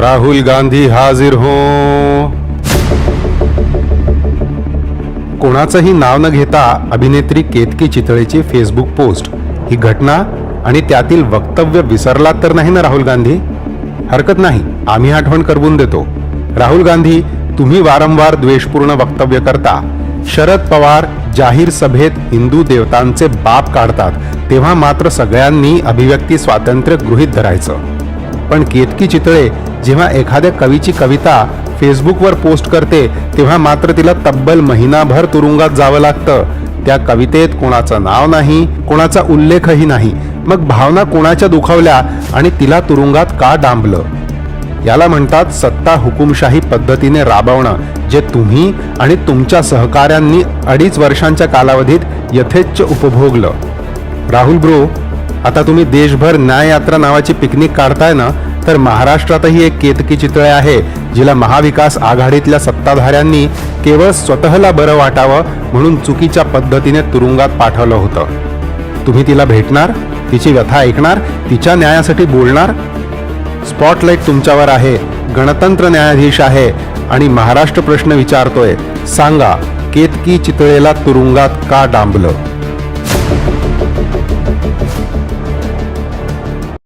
राहुल गांधी हाजीर हो. कोणाचंही नाव न घेता अभिनेत्री केतकी चितळेची फेसबुक पोस्ट. ही घटना आणि त्यातील वक्तव्य विसरलात तर नाही ना राहुल गांधी? हरकत नाही आम्ही आठवण करवून देतो. राहुल गांधी तुम्ही वारंवार द्वेषपूर्ण वक्तव्य करता. शरद पवार जाहीर सभेत हिंदू देवतांचे बाप काढतात तेव्हा मात्र सगळ्यांनी अभिव्यक्ती स्वातंत्र्य गृहीत धरायचं. पण केतकी चितळे जेव्हा एखाद्या कवीची कविता फेसबुकवर पोस्ट करते तेव्हा मात्र तिला तब्बल महिनाभर तुरुंगात जावं लागतं. त्या कवितेत कोणाचं नाव नाही कोणाचा उल्लेखही नाही. मग भावना कोणाच्या दुखावल्या आणि तिला तुरुंगात का डांबलं? याला म्हणतात सत्ता हुकुमशाही पद्धतीने राबवणं जे तुम्ही आणि तुमच्या सहकाऱ्यांनी अडीच वर्षांच्या कालावधीत यथेच्छ उपभोगलं. राहुल ब्रो आता तुम्ही देशभर न्याययात्रा नावाची पिकनिक काढताय ना तर महाराष्ट्रातही एक केतकी चितळे आहे जिला महाविकास आघाडीतल्या सत्ताधाऱ्यांनी केवळ स्वतःला बरं वाटावं म्हणून चुकीच्या पद्धतीने तुरुंगात पाठवलं होतं. तुम्ही तिला भेटणार? तिची व्यथा ऐकणार? तिच्या न्यायासाठी बोलणार? स्पॉटलाईट तुमच्यावर आहे गणतंत्र न्यायाधीश आहे आणि महाराष्ट्र प्रश्न विचारतोय सांगा केतकी चितळेला तुरुंगात का डांबलं?